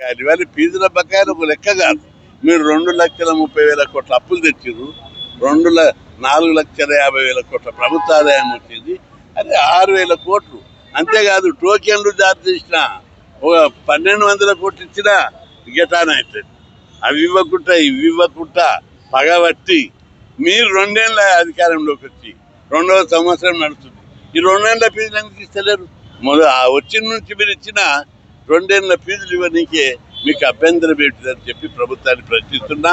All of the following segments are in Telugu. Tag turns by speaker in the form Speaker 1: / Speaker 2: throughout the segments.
Speaker 1: బకాయిలు ఇవాళ ఫీజుల బకాయిలు ఒక లెక్క కాదు. మీరు రెండు లక్షల ముప్పై వేల కోట్ల అప్పులు తెచ్చారు రెండు నాలుగు లక్షల యాభై వేల కోట్ల ప్రభుత్వ ఆదాయం వచ్చింది. అది ఆరు వేల కోట్లు. అంతేకాదు టోకెన్లు జారీ చేసిన ఒక పన్నెండు వందల కోట్లు ఇచ్చిన గిటాన్ అవుతుంది అవి ఇవ్వకుండా ఇవి ఇవ్వకుండా పగబట్టి మీరు రెండేళ్ళ అధికారంలోకి వచ్చి రెండవ సంవత్సరం నడుస్తుంది. ఈ రెండేళ్ళ ఫీజులు ఎందుకు ఇస్తలేరు? మొదలు ఆ వచ్చిన నుంచి మీరు ఇచ్చిన రెండేళ్ళ ఫీజులు ఇవ్వనీకే మీకు అభ్యంతరం పెట్టిందని చెప్పి ప్రభుత్వాన్ని ప్రశ్నిస్తున్నా.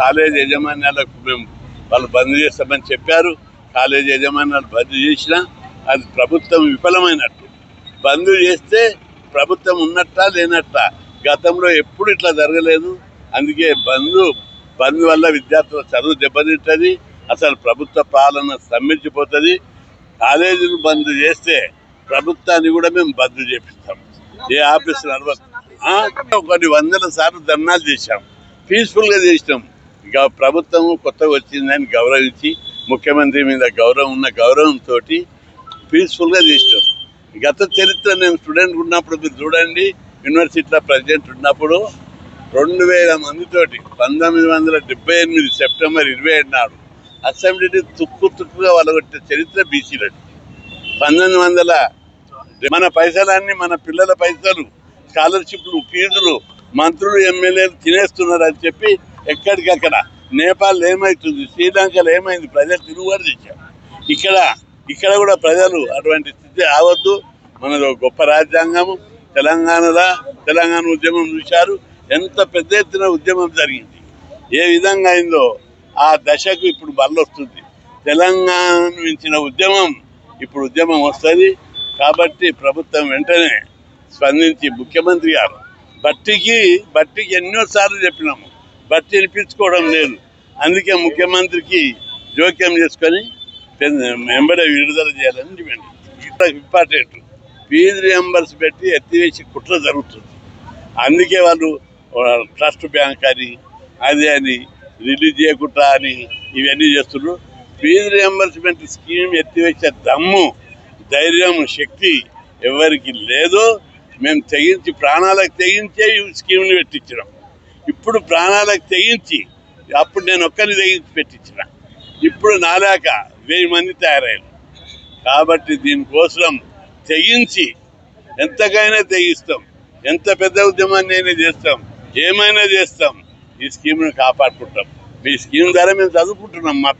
Speaker 1: కాలేజ్ యజమాన్యాలకు మేము వాళ్ళు బంద్ చేస్తామని చెప్పారు. కాలేజ్ యజమాన్యాలు బంద్ చేసినా అది ప్రభుత్వం విఫలమైనట్టు. బంద్ చేస్తే ప్రభుత్వం ఉన్నట్టా లేనట్టా గతంలో ఎప్పుడు ఇట్లా జరగలేదు. అందుకే బంద్ బంద్ వల్ల విద్యార్థుల చదువు దెబ్బతింటుంది. అసలు ప్రభుత్వ పాలన స్తంభించిపోతుంది కాలేజీలు బంద్ చేస్తే ప్రభుత్వాన్ని కూడా మేము బంద్ చేపిస్తాం. ఏ ఆఫీసు నడవదు. కొన్ని వందల సార్లు ధర్నాలు చేశాం. పీస్ఫుల్గా చేసినాం. ఇక ప్రభుత్వం కొత్తగా వచ్చిందని గౌరవించి ముఖ్యమంత్రి మీద గౌరవం ఉన్న గౌరవంతో పీస్ఫుల్గా చేసినాం. గత చరిత్ర నేను స్టూడెంట్ ఉన్నప్పుడు మీరు చూడండి యూనివర్సిటీలో ప్రెసిడెంట్ ఉన్నప్పుడు రెండు వేల మందితోటి పంతొమ్మిది వందల డెబ్బై ఎనిమిది సెప్టెంబర్ ఇరవై ఏడు నాడు అసెంబ్లీని తుక్కు తుక్కుగా వాళ్ళగొట్టే చరిత్ర బీసీలకి పంతొమ్మిది వందల మన పైసలన్నీ మన పిల్లల పైసలు స్కాలర్షిప్లు ఫీజులు మంత్రులు ఎమ్మెల్యేలు తినేస్తున్నారు అని చెప్పి ఎక్కడికక్కడ నేపాల్ ఏమవుతుంది శ్రీలంకలో ఏమైంది ప్రజలు తిరుగుబాటు చేశారు. ఇక్కడ ఇక్కడ కూడా ప్రజలు అటువంటి స్థితి రావద్దు. మనది ఒక గొప్ప రాజ్యాంగము. తెలంగాణలో తెలంగాణ ఉద్యమం చూశారు. ఎంత పెద్ద ఎత్తున ఉద్యమం జరిగింది. ఏ విధంగా అయిందో ఆ దశకు ఇప్పుడు బల్లొస్తుంది తెలంగాణ మించిన ఉద్యమం ఇప్పుడు ఉద్యమం వస్తుంది. కాబట్టి ప్రభుత్వం వెంటనే స్పందించి ముఖ్యమంత్రి గారు బట్టికి బట్టికి ఎన్నోసార్లు చెప్పినాము బట్టి వినిపించుకోవడం లేదు. అందుకే ముఖ్యమంత్రికి జోక్యం చేసుకొని వెంబడే విడుదల చేయాలని డిమాండ్. చేస్తున్నాం. ఇంపార్టెంట్. ఫీజు రియంబర్స్ పెట్టి ఎత్తివేసి కుట్ర జరుగుతుంది. అందుకే వాళ్ళు ట్రస్ట్ బ్యాంక్ అని అది అని రిలీజ్ చేయకుండా అని ఇవన్నీ చేస్తున్నారు. ఫీజు రియంబర్స్మెంట్ స్కీమ్ ఎత్తివేసే దమ్ము ధైర్యం శక్తి ఎవరికి లేదో మేము తెగించి ప్రాణాలకు తెగించే ఈ స్కీమ్ని పెట్టించినాం. ఇప్పుడు ప్రాణాలకు తెగించి అప్పుడు నేను ఒక్కరిని తెగించి పెట్టించిన. ఇప్పుడు నాలాక వెయ్యి మంది తయారయ్యారు. కాబట్టి దీనికోసం తెగించి ఎంతకైనా తెగిస్తాం. ఎంత పెద్ద ఉద్యమాన్ని అయినా చేస్తాం. ఏమైనా చేస్తాం. ఈ స్కీమ్ను కాపాడుకుంటాం. మీ స్కీమ్ ద్వారా మేము చదువుకుంటున్నాం. మా